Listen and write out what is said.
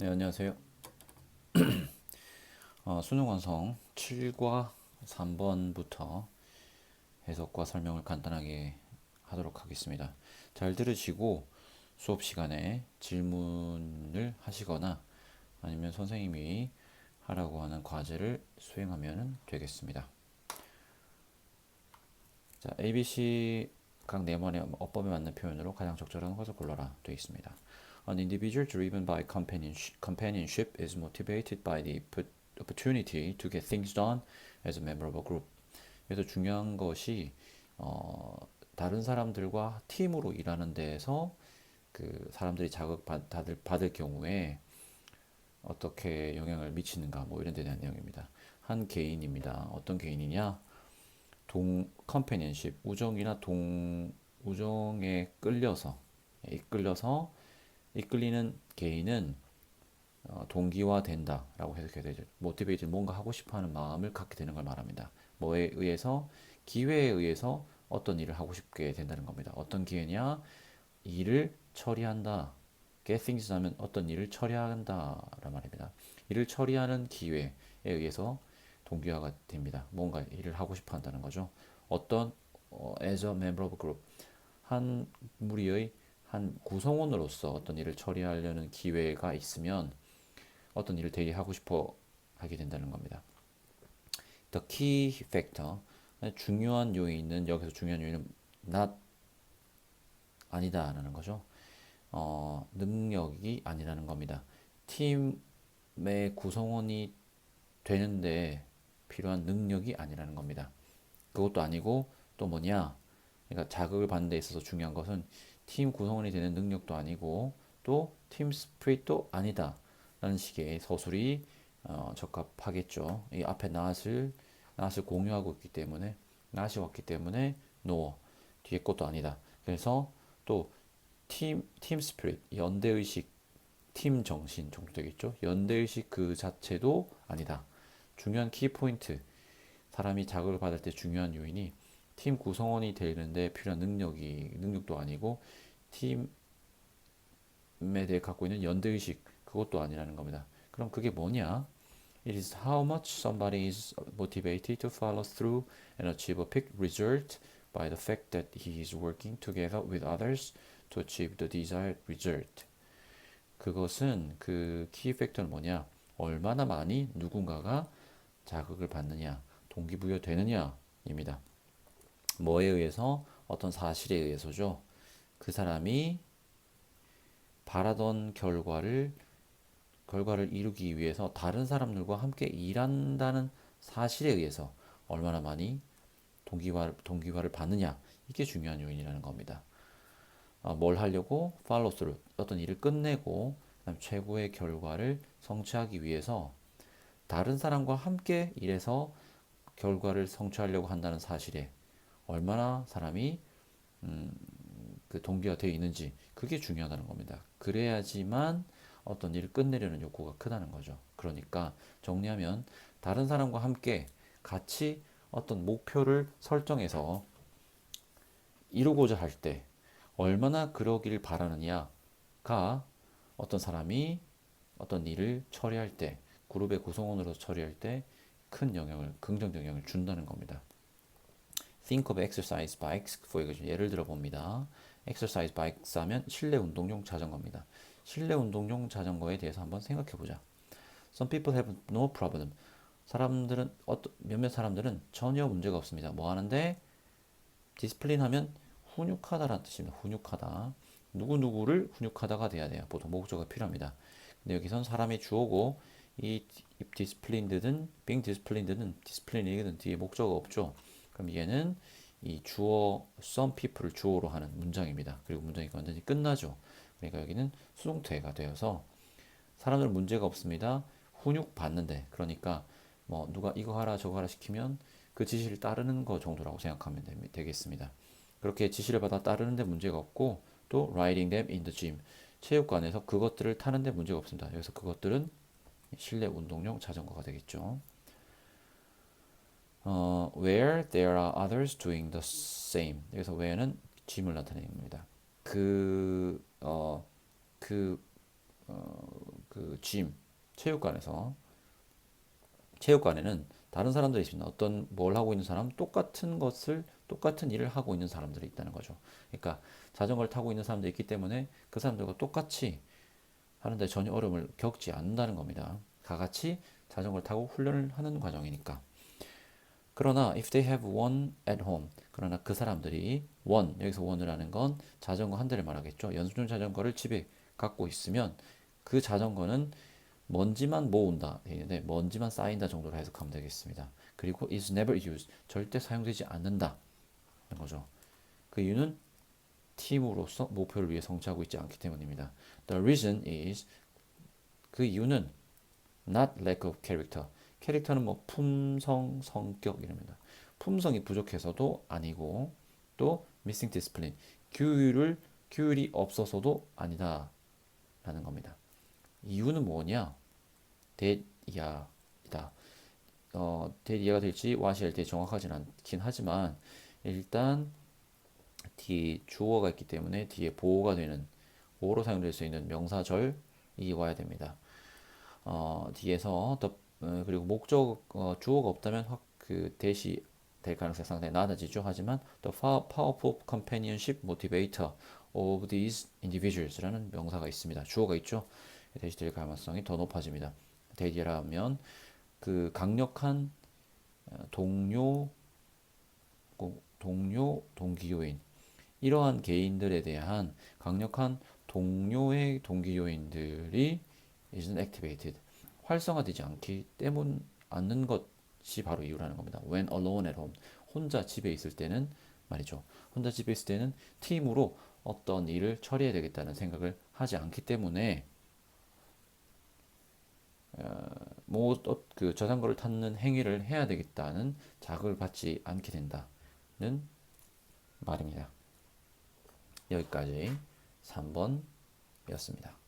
네, 안녕하세요. 어, 수능 완성 7과 3번부터 해석과 설명을 간단하게 하도록 하겠습니다. 잘 들으시고 수업 시간에 질문을 하시거나 아니면 선생님이 하라고 하는 과제를 수행하면 되겠습니다. 자, ABC 각 네번의 어법에 맞는 표현으로 가장 적절한 것을 골라라 되어 있습니다. An individual driven by companionship, is motivated by the opportunity to get things done as a member of a group. 그래서 중요한 것이 어, 다른 사람들과 팀으로 일하는 데에서 그 사람들이 자극 받을, 받을 경우에 어떻게 영향을 미치는가 뭐 이런 데 대한 내용입니다. 한 개인입니다. 어떤 개인이냐? 동 컴패니언십 우정이나 동 우정에 끌려서 이끌려서 이끌리는 개인은 어, 동기화 된다라고 해석해야 되죠. 모티베이트 뭔가 하고 싶어하는 마음을 갖게 되는 걸 말합니다. 뭐에 의해서 기회에 의해서 어떤 일을 하고 싶게 된다는 겁니다. 어떤 기회냐? 일을 처리한다. get things 하면 어떤 일을 처리한다란 말입니다. 일을 처리하는 기회에 의해서 동기화가 됩니다. 뭔가 일을 하고 싶어 한다는 거죠. 어떤 어, as a member of group 한 무리의 한 구성원으로서 어떤 일을 처리하려는 기회가 있으면 어떤 일을 되게 하고 싶어 하게 된다는 겁니다. The key factor 중요한 요인은 여기서 중요한 요인은 not 아니다라는 거죠. 어, 능력이 아니라는 겁니다. 팀의 구성원이 되는데 필요한 능력이 아니라는 겁니다. 그것도 아니고 또 뭐냐? 그러니까 자극을 받는 데 있어서 중요한 것은 팀 구성원이 되는 능력도 아니고 또 팀 스프릿도 아니다. 라는 식의 서술이 어, 적합하겠죠. 이 앞에 낫을 낫을 공유하고 있기 때문에 낫이 왔기 때문에 노 뒤에 것도 아니다. 그래서 또 팀 팀 스피릿 연대 의식 팀 정신 정도 되겠죠. 연대 의식 그 자체도 아니다. 중요한 키 포인트 사람이 자극을 받을 때 중요한 요인이 팀 구성원이 되는데 필요한 능력이 능력도 아니고 팀에 대해 갖고 있는 연대 의식 그것도 아니라는 겁니다. 그럼 그게 뭐냐? It is how much somebody is motivated to follow through and achieve a peak result by the fact that he is working together with others to achieve the desired result. 그것은 그 키 팩터는 뭐냐? 얼마나 많이 누군가가 자극을 받느냐, 동기부여 되느냐입니다. 뭐에 의해서? 어떤 사실에 의해서죠. 그 사람이 바라던 결과를 결과를 이루기 위해서 다른 사람들과 함께 일한다는 사실에 의해서 얼마나 많이 동기화, 동기화를 받느냐 이게 중요한 요인이라는 겁니다. 어, 뭘 하려고 팔로우 스루 어떤 일을 끝내고 최고의 결과를 성취하기 위해서 다른 사람과 함께 일해서 결과를 성취하려고 한다는 사실에 얼마나 사람이 음, 그 동기가 되어 있는지 그게 중요하다는 겁니다. 그래야지만 어떤 일을 끝내려는 욕구가 크다는 거죠. 그러니까 정리하면 다른 사람과 함께 같이 어떤 목표를 설정해서 이루고자 할 때 얼마나 그러기를 바라느냐가 어떤 사람이 어떤 일을 처리할 때 그룹의 구성원으로 처리할 때 큰 영향을 긍정적 영향을 준다는 겁니다. Think of exercise bikes for 예를 들어 봅니다. exercise bikes 하면 실내 운동용 자전거입니다. 실내 운동용 자전거에 대해서 한번 생각해 보자. Some people have no problem. 사람들은 어떤 몇몇 사람들은 전혀 문제가 없습니다. 뭐 하는데 디스플린 하면 훈육하다라는 뜻입니다. 훈육하다. 누구 누구를 훈육하다가 돼야 돼요. 보통 목적어가 필요합니다. 근데 여기선 사람이 주어고 이 디스플린드든 being 디스플린드든 디스플린이든 뒤에 목적어 없죠. 그럼 얘는 이 주어 some people을 주어로 하는 문장입니다. 그리고 문장이 완전히 끝나죠. 그러니까 여기는 수동태가 되어서 사람들 문제가 없습니다. 훈육 받는데 그러니까 뭐 누가 이거 하라 저거 하라 시키면 그 지시를 따르는 거 정도라고 생각하면 되겠습니다. 그렇게 지시를 받아 따르는데 문제가 없고 또 riding them in the gym 체육관에서 그것들을 타는데 문제가 없습니다. 여기서 그것들은 실내 운동용 자전거가 되겠죠. 어, where there are others doing the same. 여기서 where는 짐을 나타내는 겁니다. 그, 어, 그, 어, 그그 짐, 체육관에서 체육관에는 다른 사람들이 있습니다. 어떤 뭘 하고 있는 사람, 똑같은 것을 똑같은 일을 하고 있는 사람들이 있다는 거죠. 그러니까 자전거를 타고 있는 사람들이 있기 때문에 그 사람들과 똑같이 하는데 전혀 어려움을 겪지 않는다는 겁니다. 다 같이 자전거를 타고 훈련을 하는 과정이니까. 그러나 if they have one at home 그러나 그 사람들이 one 여기서 one이라는 건 자전거 한 대를 말하겠죠. 연습용 자전거를 집에 갖고 있으면 그 자전거는 먼지만 모은다 되어 있는데 먼지만 쌓인다 정도로 해석하면 되겠습니다. 그리고 is never used 절대 사용되지 않는다 는 거죠. 그 이유는 팀으로서 목표를 위해 성취하고 있지 않기 때문입니다. The reason is 그 이유는 not lack of character. 캐릭터는 뭐 품성, 성격 이랍니다. 품성이 부족해서도 아니고 또 missing discipline. 규율을 규율이 없어서도 아니다라는 겁니다. 이유는 뭐냐? 대이하이다. 어, 대이해가 될지 와시할 때 정확하진 않긴 하지만 일단 뒤에 주어가 있기 때문에 뒤에 보호가 되는 보호로 사용될 수 있는 명사절이 와야 됩니다. 어, 뒤에서 더 어, 그리고 목적 어, 주어가 없다면 확 그 대시 될 가능성이 상당히 낮아지죠. 하지만 the powerful companionship motivator of these individuals라는 명사가 있습니다. 주어가 있죠. 대시 될 가능성이 더 높아집니다. 대리라면 그 강력한 어, 동료 동료 동기 요인 이러한 개인들에 대한 강력한 동료의 동기 요인들이 isn't activated 활성화되지 않기 때문 않는 것이 바로 이유라는 겁니다. When alone at home 혼자 집에 있을 때는 말이죠. 혼자 집에 있을 때는 팀으로 어떤 일을 처리해야 되겠다는 생각을 하지 않기 때문에 어, 뭐그 자전거를 타는 행위를 해야 되겠다는 자극을 받지 않게 된다는 말입니다. 여기까지 3번이었습니다.